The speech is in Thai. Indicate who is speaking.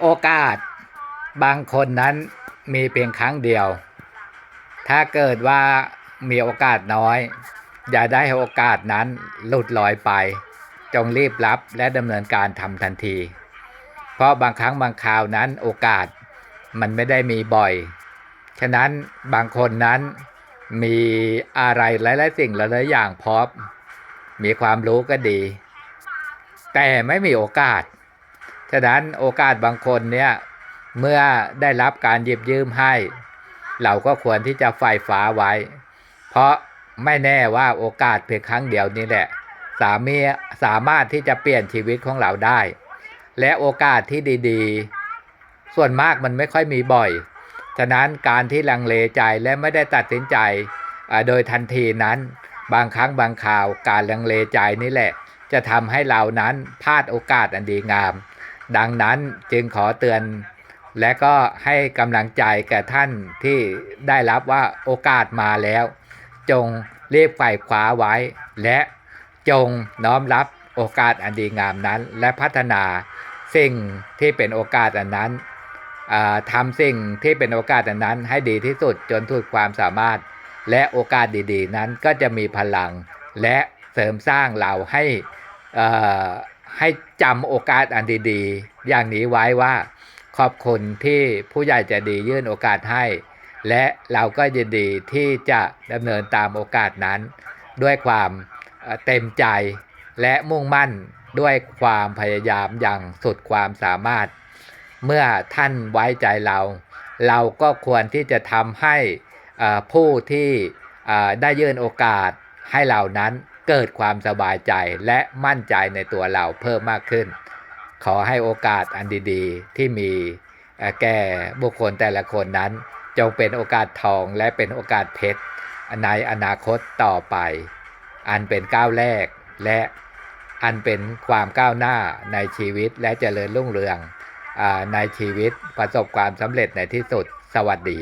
Speaker 1: โอกาสบางคนนั้นมีเพียงครั้งเดียว ถ้าเกิดว่ามีโอกาสน้อย อย่าได้โอกาสนั้นหลุดลอยไป จงรีบรับและดำเนินการทำทันที เพราะบางครั้งบางคราวนั้นโอกาสมันไม่ได้มีบ่อย ฉะนั้นบางคนนั้นมีอะไรหลายๆสิ่งหลายๆอย่างพร้อมมีความรู้ก็ดี แต่ไม่มีโอกาส ฉะนั้นโอกาสบางคนเนี่ยเมื่อได้รับการหยิบยืมให้ เราก็ควรที่จะไฟฟ้าไว้ เพราะไม่แน่ว่าโอกาสเพียงครั้งเดียวนี้แหละ สามีสามารถที่จะเปลี่ยนชีวิตของเราได้ และโอกาสที่ดีๆ ส่วนมากมันไม่ค่อยมีบ่อย ฉะนั้นการที่ลังเลใจและไม่ได้ตัดสินใจโดยทันทีนั้น บางครั้งบางข่าวการลังเลใจนี่แหละ จะทำให้เรานั้นพลาดโอกาสอันดีงาม ดังนั้นจึงขอเตือน และก็ให้กำลังใจแก่ท่านที่ได้รับว่าโอกาสมาแล้ว จงรีบไขว่คว้าไว้ และจงน้อมรับโอกาสอันดีงามนั้น และพัฒนาสิ่งที่เป็นโอกาสอันนั้นทำสิ่งที่เป็นโอกาสอันนั้นให้ดีที่สุดจนทุดความสามารถ และโอกาสดีๆ นั้นก็จะมีพลัง และเสริมสร้างเราให้อ่อ ให้จำโอกาสอันดีๆ อย่างนี้ไว้ว่า ขอบคุณที่ผู้ใหญ่จะดียื่นโอกาสให้ และเราก็ยินดีที่จะดำเนินตามโอกาสนั้น ด้วยความเต็มใจและมุ่งมั่นด้วยความพยายามอย่างสุดความสามารถ เมื่อท่านไว้ใจเรา เราก็ควรที่จะทำให้ผู้ที่ได้ยื่นโอกาสให้เรานั้น เกิดความสบายใจและมั่นใจในตัวเราเพิ่มมากขึ้น ขอให้โอกาสอันดีๆ ที่มีแก่บุคคลแต่ละคนนั้น จงเป็นโอกาสทองและเป็นโอกาสเพชรในอนาคตต่อไป อันเป็นก้าวแรกและอันเป็นความก้าวหน้าในชีวิตและเจริญรุ่งเรืองอในชีวิตประสบความสำเร็จในที่สุดสวัสดี